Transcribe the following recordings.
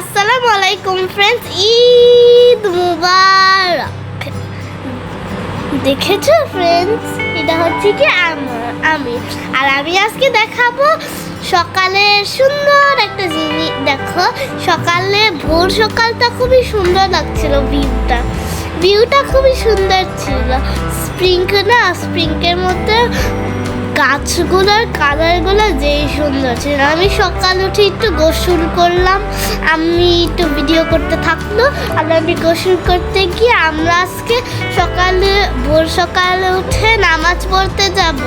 আসসালামু আলাইকুম ফ্রেন্ডস ঈদ মুবারক। দেখেছ ফ্রেন্ডস এটা হচ্ছে কি আমি আর আমি আজকে দেখাবো সকালে সুন্দর একটা জিনিস। দেখো, সকালে ভোর সকালটা খুবই সুন্দর লাগছিল ভিউটা ভিউটা খুবই সুন্দর ছিল। স্প্রিঙ্ক না স্প্রিঙ্কের মধ্যে গাছগুলোর কালারগুলো যেই সুন্দর ছিল। আমি সকাল উঠে একটু গোসল করলাম। আমি একটু ভিডিও করতে থাকল। আর আমি গোসল করতে গিয়ে আমরা আজকে সকালে, ভোর সকালে উঠে নামাজ পড়তে যাব।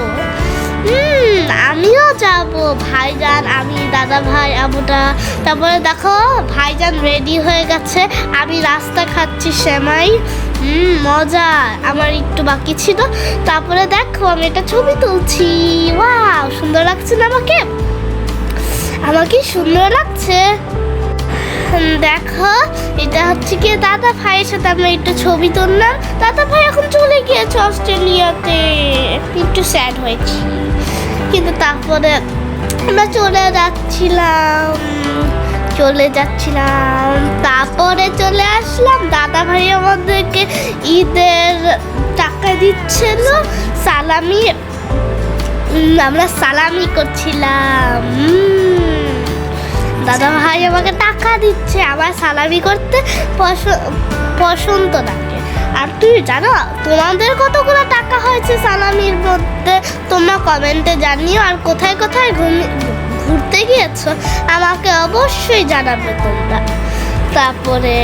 হুম, আমিও যাব। ভাইজান, আমি, দাদা ভাই, আবুটা। তারপরে দেখো, ভাইজান রেডি হয়ে গেছে। আমি রাস্তা খাচ্ছি, সেমাই। হুম, মজা। আমার একটু বাকি ছিল। তারপরে দেখো, আমি একটা ছবি তুলছি। ওয়াও, সুন্দর লাগছে না আমাকে? আমাকে সুন্দর লাগছে? দেখো, এটা হচ্ছে কি দাদা ভাইয়ের সাথে আমরা একটু ছবি তুললাম। দাদা ভাই এখন চলে গিয়েছে অস্ট্রেলিয়াতে। একটু স্যাড হয়েছি। কিন্তু তারপরে আমরা চলে যাচ্ছিলাম। চলে যাচ্ছিলাম। তারপরে চলে আসলাম দাদা ভাই আমাদেরকে ঈদের টাকা দিচ্ছিল। সালামি আমরা সালামি করছিলাম। দাদা ভাই আমাকে টাকা দিচ্ছে আমার সালামি করতে পছ- পছন্দ লাগে আর তুই জানো, তোমাদের কতগুলো টাকা হয়েছে সালামির মধ্যে? তোমরা কমেন্টে জানিও, আর কোথায় কোথায় ঘুরতে গিয়েছো? আমাকে অবশ্যই জানাবে তোমরা। তারপরে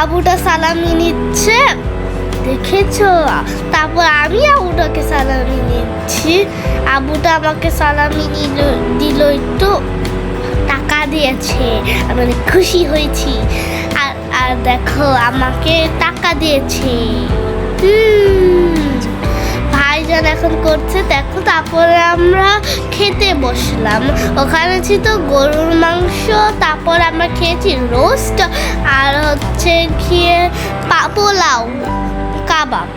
আবুটা সালামি নিচ্ছে, দেখেছ? তারপর আমি আবুটাকে সালামি নিচ্ছি। আবুটা আমাকে সালামি নিল, দিল একটু টাকা দিয়েছে। অনেক খুশি হয়েছি। আর আর দেখো, আমাকে টাকা দিয়েছে। ভাইজান এখন করছে, দেখো তারপরে আমরা খেতে বসলাম। ওখানে ছিল গরুর মাংস, তারপর আমরা খেয়েছি রোস্ট আর হচ্ছে খেয়ে পোলাও, কাবাব।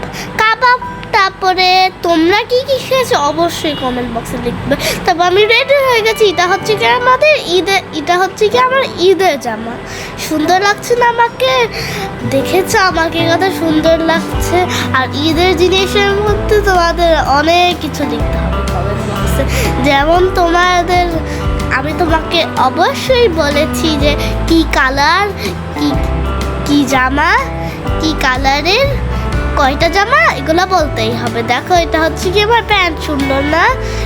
কাবাব, তারপরে তোমরা কি কি খেয়েছো অবশ্যই কমেন্ট বক্সে লিখবে। তারপর আমি রেডি হয়ে গেছি। এটা হচ্ছে কি আমাদের ঈদে এটা হচ্ছে কি আমার ঈদের জামা। সুন্দর লাগছে না আমাকে? দেখেছ আমাকে? কত সুন্দর লাগছে। আর ঈদের জিনিসের মধ্যে তোমাদের অনেক কিছু লিখতে হবে। বক্সে যেমন তোমাদের, আমি তোমাকে অবশ্যই বলেছি যে কি কালার কি কি জামা, কি কালারের কয়টা জামা, এগুলো বলতেই হবে। দেখো, এটা হচ্ছে কি আমার প্যান্ট সুন্দর না?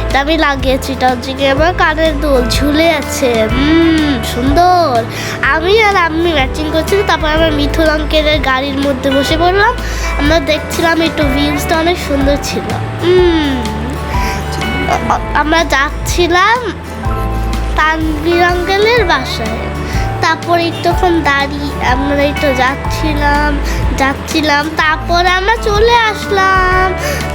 এটা আমি লাগিয়েছি, এটা হচ্ছে কি আমার কানের দুল, ঝুলে আছে। সুন্দর। আমি আর আমি ম্যাচিং করছি, তারপর আমার মিথুন অঙ্কের গাড়ির মধ্যে বসে পড়লাম। আমরা দেখছিলাম একটু ভিউজটা অনেক সুন্দর ছিল। আমরা যাচ্ছিলাম তানভীর আঙ্কেলের বাসায়। তারপরে একটুক্ষণ দাঁড়িয়ে আমরা একটু যাচ্ছিলাম যাচ্ছিলাম, তারপরে আমরা চলে আসলাম।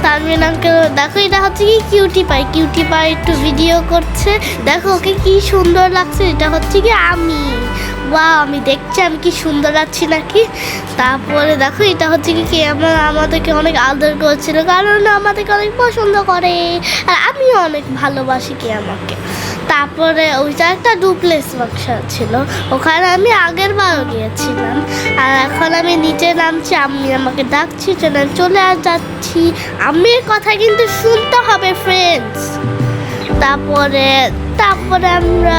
তানভীর আঙ্কেল, দেখো এটা হচ্ছে কি কিউটি পাই কিউটি পাই একটু ভিডিও করছে। দেখো ওকে কি সুন্দর লাগছে, এটা হচ্ছে কি আমি। বা আমি দেখছি আমি কি সুন্দর আছি নাকি? তারপরে দেখো, এটা হচ্ছে কি আমার, আমাদেরকে অনেক আদর করছিল, কারণ আমাদেরকে অনেক পছন্দ করে। আর আমিও অনেক ভালোবাসি কে আমাকে। তারপরে ওইটা একটা ডুপ্লেক্স বাক্সা ছিল। ওখানে আমি আগের বারও গিয়েছিলাম। আর এখন আমি নিচে নামছি আমি আমাকে ডাকছি, চলে চলে যাচ্ছি। আমির কথা কিন্তু শুনতে হবে ফ্রেন্ডস তারপরে তারপরে আমরা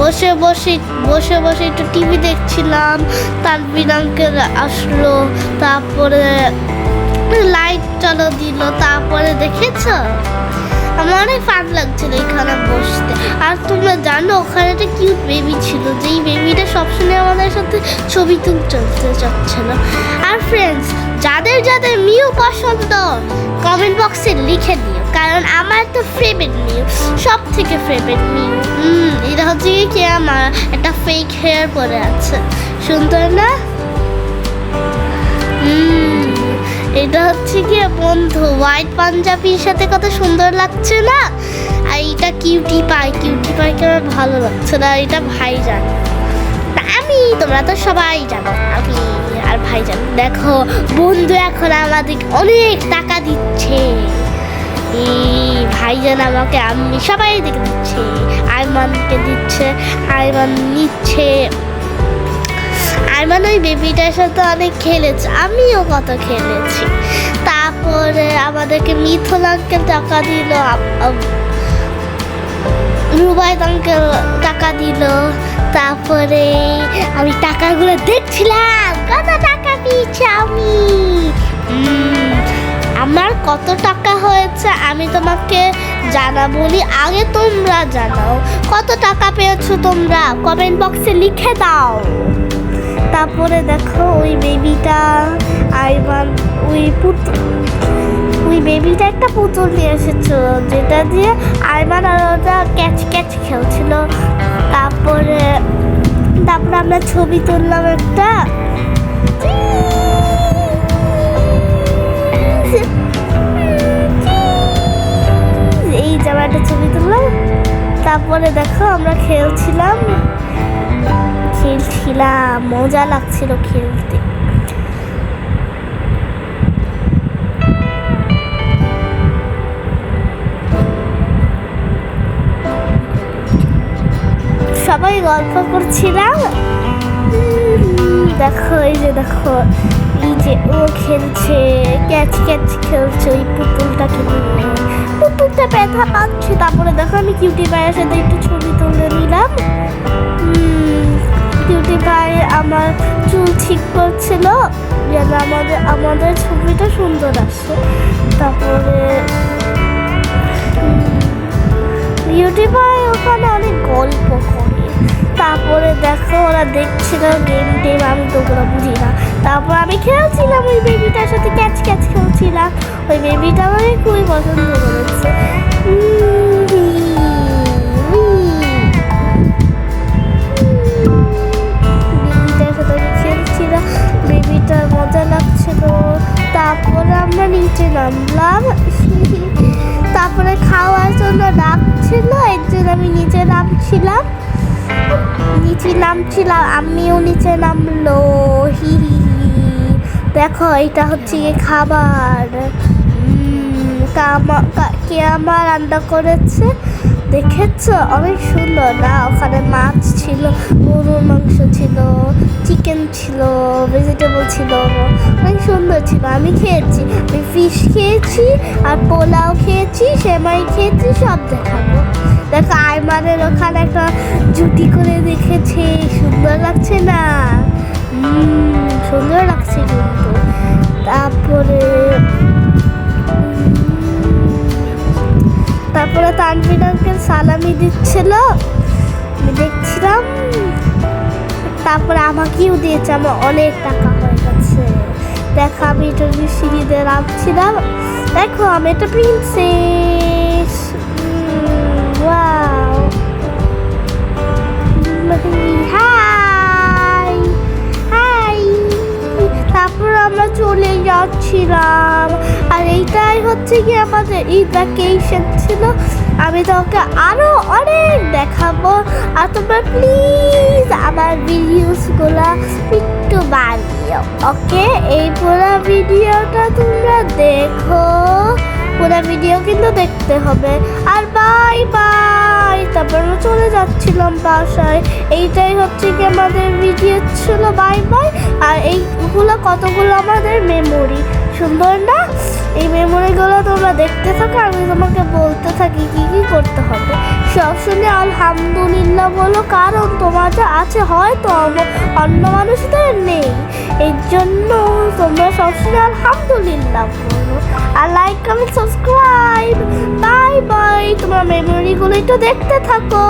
বসে বসে বসে বসে একটু টিভি দেখছিলাম। তানবির আঙ্কেল আসলো, তারপরে লাইট চালো দিল, তারপরে দেখেছ? আমার অনেক ফান লাগছিল এখানে বসতে। আর তোমরা জানো, ওখানে একটা কিউট বেবি ছিল, যেই বেবিটা সবসময় আমাদের সাথে ছবি তুলতে চাচ্ছিল। আর ফ্রেন্ডস যাদের যাদের মিউ পছন্দ কমেন্ট বক্সে লিখে দিও। কারণ আমার তো ফেভারিট মিউ সব থেকে ফেভারিট হুম, এটা হচ্ছে কি আমার একটা ফেক হেয়ার পরে আছে। সুন্দর না? এটা হচ্ছে কি, বন্ধু হোয়াইট পাঞ্জাবির সাথে কত সুন্দর লাগছে না? আর এটা কিউটি পাই কিউটি পাইকে আমার ভালো লাগছে না এটা ভাইজান। তা আমি, তোমরা তো সবাই জানো, আমি আর ভাইজান। দেখো, বন্ধু এখন আমাদের অনেক টাকা দিচ্ছে। ভাইজান আমাকে, আমি সবাই দিকে দিচ্ছে। আইমানকে দিচ্ছে আইমান নিচ্ছে। আইমান ওই বেবিটার সাথে অনেক খেলেছে, আমিও কত খেলেছি। তারপরে আমাদেরকে মিথুন আঙ্কেল টাকা দিল, আম- আঙ্কেল টাকা দিল। তারপরে আমি টাকাগুলো দেখছিলাম, কত টাকা পেয়েছি আমি। আমার কত টাকা হয়েছে আমি তোমাকে জানাবনি, আগে তোমরা জানাও। কত টাকা পেয়েছ তোমরা? কমেন্ট বক্সে লিখে দাও। তারপরে দেখো ওই বেবিটা আইমান ওই পুতুল ওই বেবিটা একটা পুতুল নিয়ে এসেছ যেটা দিয়ে আইমান আর ওটা ক্যাচ ক্যাচ খেলছিল। তারপরে তারপরে আমরা ছবি তুললাম একটা। এই জামাটা ছবি তুললাম। তারপরে দেখো, আমরা খেলছিলাম। খেলছিলাম। মজা লাগছিল খেলতে। সবাই গল্প করছিলাম দেখো, এই যে দেখো। এই যে ও খেলছে, ক্যাচ ক্যাচ খেলছে, ওই পুতুলটাকে নিয়ে। পুতুলটা ব্যথা পাচ্ছে, তারপরে দেখো আমি কিউটি ভাইয়ের সাথে একটু ছবি তুলে নিলাম। কিউটি ভাই আমার চুল ঠিক করছিল, যেন আমাদের আমাদের ছবিটা সুন্দর আসে। তারপরে বিউটি ভাই ওখানে অনেক গল্প করে। তারপরে দেখো ওরা দেখছিল গেম টেম, আমি তো তারপর আমি খেলছিলাম ওই বেবিটার সাথে ক্যাচ ক্যাচ খেলছিলাম। ওই বেবিটা আমাকে খুবই পছন্দ করেছে। বেবিটার সাথে আমি খেলছিলাম বেবিটার মজা লাগছিল তারপরে আমরা নিচে নামলাম। তারপরে খাওয়ার জন্য ডাকছিল এর জন্য আমি নিচে নামছিলাম। নিচে নামছিলাম আমিও নিচে নামলো। হি হি। দেখো, এটা হচ্ছে গিয়ে খাবার। কে আমার রান্না করেছে? দেখেছ? অনেক সুন্দর। না, ওখানে মাছ ছিল গরুর মাংস ছিল চিকেন ছিল ভেজিটেবল ছিল, অনেক সুন্দর ছিল। আমি খেয়েছি, আমি ফিশ খেয়েছি, আর পোলাও খেয়েছি, সেমাই খেয়েছি, সব দেখাবো। দেখো আইমানের ওখানে একটা জুটি করে দেখেছে সুন্দর লাগছে না? সুন্দর লাগছে কিন্তু। তারপরে তারপরে তানভীর আঙ্কেল সালামি দিচ্ছিল। আমি দেখছিলাম, তারপরে আমাকেও দিয়েছে, আমার অনেক টাকা হয়ে গেছে। দেখো, আমি এটা সিঁড়িতে নামছিলাম। দেখো, আমি একটা প্রিন্সেস ওয়াও চলে যাচ্ছিলাম। আর এইটাই হচ্ছে কি আমাদের ঈদ ভ্যাকেশন ছিল। আমি তোমাকে আরও অনেক দেখাবো। আর তোমরা প্লিজ আমার ভিডিওসগুলো একটু বানিও ওকে এই পুরো ভিডিওটা তোমরা দেখো। পুরো ভিডিও কিন্তু দেখতে হবে। আর বাই বাই তারপর চলে যাচ্ছিলাম বাসায়। এইটাই হচ্ছে কি আমাদের ভিডিও ছিল। বাই বাই আর এইগুলো কতগুলো আমাদের মেমোরি সুন্দর না? এই মেমোরিগুলো তোমরা দেখতে থাকো, আমি তোমাকে বলতে থাকি কি কি করতে হবে। সব শুনে আলহামদুলিল্লাহ বলো, কারণ তোমার যা আছে হয়তো অন্য মানুষদের নেই। এর জন্য তোমরা সবসময় আলহামদুলিল্লাহ বলো। আর like comment subscribe bye bye তোমার মেমোরিগুলো একটু দেখতে থাকো।